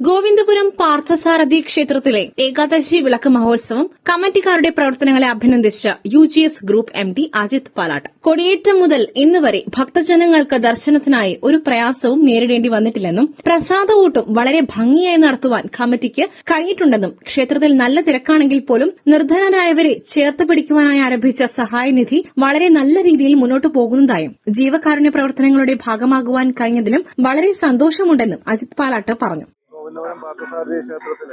ഗോവിന്ദപുരം പാർത്ഥസാരഥി ക്ഷേത്രത്തിലെ ഏകാദശി വിളക്ക് മഹോത്സവം കമ്മിറ്റിക്കാരുടെ പ്രവർത്തനങ്ങളെ അഭിനന്ദിച്ച U G S group M D Ajith Palatt. കൊടിയേറ്റം മുതൽ ഇന്നുവരെ ഭക്തജനങ്ങൾക്ക് ദർശനത്തിനായി ഒരു പ്രയാസവും നേരിടേണ്ടി വന്നിട്ടില്ലെന്നും പ്രസാദവൂട്ടും വളരെ ഭംഗിയായി നടത്തുവാൻ കമ്മിറ്റിക്ക് കഴിഞ്ഞിട്ടുണ്ടെന്നും ക്ഷേത്രത്തിൽ നല്ല തിരക്കാണെങ്കിൽ പോലും നിർധനരായവരെ ചേർത്ത് പിടിക്കുവാനായി ആരംഭിച്ച സഹായനിധി വളരെ നല്ല രീതിയിൽ മുന്നോട്ടു പോകുന്നതായും ജീവകാരുണ്യ പ്രവർത്തനങ്ങളുടെ ഭാഗമാകുവാൻ കഴിഞ്ഞതിലും വളരെ സന്തോഷമുണ്ടെന്നും അജിത് പാലാട്ട് പറഞ്ഞു. ഗോവിന്ദപുരം പാർത്ഥസാരഥി ക്ഷേത്രത്തിൽ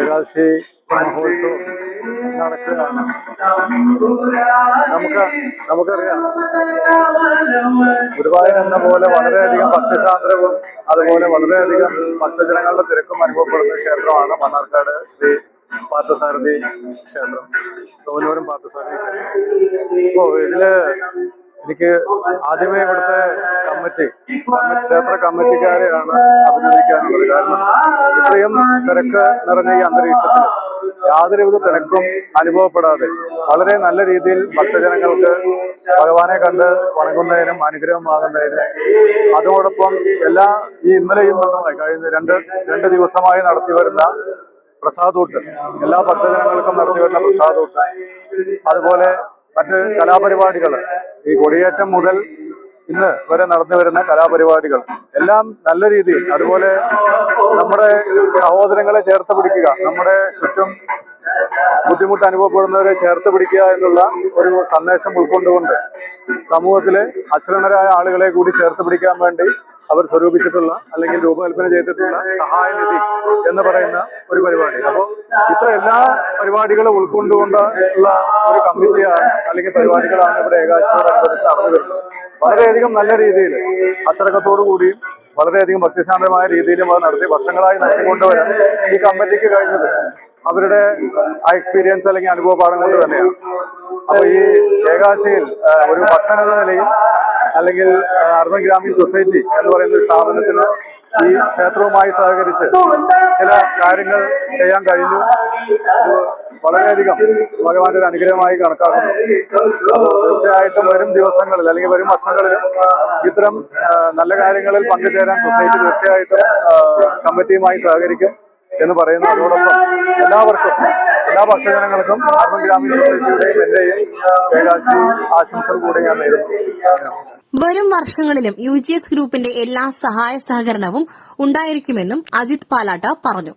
ഏകാദശി മഹോത്സവം നടക്കുകയാണ്. നമുക്ക് നമുക്കറിയാം ഗുരുവായൂർ എന്ന പോലെ വളരെയധികം ഭക്തസാന്ദ്രവും അതുപോലെ വളരെയധികം ഭക്തജനങ്ങളുടെ തിരക്കും അനുഭവപ്പെടുന്ന ക്ഷേത്രമാണ് മണ്ണാർക്കാട് ശ്രീ പാർത്ഥസാരഥി ക്ഷേത്രം. തോന്നൂരും പാർത്ഥസാരഥി ക്ഷേത്രം. അപ്പോ ഇതിൽ എനിക്ക് ആദ്യമേ ഇവിടുത്തെ കമ്മിറ്റി ക്ഷേത്ര കമ്മിറ്റിക്കാരെയാണ് അഭിനന്ദിക്കാനുള്ളത്. കാരണം ഇത്രയും തിരക്ക് നിറഞ്ഞ ഈ അന്തരീക്ഷത്തിൽ യാതൊരുവിധ തിരക്കും അനുഭവപ്പെടാതെ വളരെ നല്ല രീതിയിൽ ഭക്തജനങ്ങൾക്ക് ഭഗവാനെ കണ്ട് വണങ്ങുന്നതിനും അനുഗ്രഹമാകുന്നതിനും അതോടൊപ്പം എല്ലാ ഈ ഇന്നലെയും നിന്നുമായി കഴിഞ്ഞ രണ്ട് രണ്ട് ദിവസമായി നടത്തി വരുന്ന പ്രസാദൂട്ട് എല്ലാ ഭക്തജനങ്ങൾക്കും നടത്തി വരുന്ന പ്രസാദൂട്ട് അതുപോലെ മറ്റ് കലാപരിപാടികൾ. ഈ കൊടിയേറ്റം മുതൽ ഇന്ന് വരെ നടന്നു വരുന്ന കലാപരിപാടികൾ. എല്ലാം നല്ല രീതിയിൽ അതുപോലെ നമ്മുടെ സഹോദരങ്ങളെ ചേർത്ത് പിടിക്കുക നമ്മുടെ ചുറ്റും ബുദ്ധിമുട്ട് അനുഭവപ്പെടുന്നവരെ ചേർത്ത് പിടിക്കുക എന്നുള്ള ഒരു സന്ദേശം ഉൾക്കൊണ്ടുകൊണ്ട് സമൂഹത്തിലെ അശ്രണരായ ആളുകളെ കൂടി ചേർത്ത് പിടിക്കാൻ വേണ്ടി അവർ സ്വരൂപിച്ചിട്ടുള്ള അല്ലെങ്കിൽ രൂപകൽപ്പന ചെയ്തിട്ടുള്ള സഹായനിധി എന്ന് പറയുന്ന ഒരു പരിപാടി. അപ്പോൾ ഇത്ര എല്ലാ പരിപാടികളും ഉൾക്കൊണ്ടുകൊണ്ട് ഉള്ള ഒരു കമ്മിറ്റിയാണ് അല്ലെങ്കിൽ പരിപാടികളാണ് ഇവിടെ ഏകാശിയോടനുബന്ധിച്ച് നടന്നു വളരെയധികം നല്ല രീതിയിൽ അച്ചടക്കത്തോടു കൂടിയും വളരെയധികം ഭക്തിശാന്തമായ രീതിയിലും അത് നടത്തി വർഷങ്ങളായി നടത്തിക്കൊണ്ടുവരാൻ ഈ കമ്മിറ്റിക്ക് കഴിഞ്ഞത് അവരുടെ ആ എക്സ്പീരിയൻസ് അല്ലെങ്കിൽ അനുഭവ പാഠം കൊണ്ട് തന്നെയാണ്. അപ്പൊ ഈ ഏകാശിയിൽ ഒരു ഭക്തൻ നിലയിൽ അല്ലെങ്കിൽ അർബൻ ഗ്രാമീൺ സൊസൈറ്റി എന്ന് പറയുന്ന സ്ഥാപനത്തിന് ഈ ക്ഷേത്രവുമായി സഹകരിച്ച് ചില കാര്യങ്ങൾ ചെയ്യാൻ കഴിഞ്ഞു. വളരെയധികം ഭഗവാന്റെ ഒരു അനുഗ്രഹമായി കണക്കാക്കുന്നു. തീർച്ചയായിട്ടും വരും ദിവസങ്ങളിൽ അല്ലെങ്കിൽ വരും വർഷങ്ങളിലും ഇത്തരം നല്ല കാര്യങ്ങളിൽ പങ്കുചേരാൻ സൊസൈറ്റി തീർച്ചയായിട്ടും കമ്മിറ്റിയുമായി സഹകരിക്കും. എന്ന് പറയുന്നു അതോടൊപ്പം എല്ലാവർക്കും എല്ലാ ഭക്തജനങ്ങൾക്കും അർബൻ ഗ്രാമീണ സൊസൈറ്റിയുടെയും എന്റെയും ഏകാശി ആശംസകൾ കൂടെ ഞാൻ നേരുന്നു. വരും വർഷങ്ങളിലും യു ഗ്രൂപ്പിന്റെ എല്ലാ സഹായ സഹകരണവും ഉണ്ടായിരിക്കുമെന്നും അജിത് പാലാട്ട പറഞ്ഞു.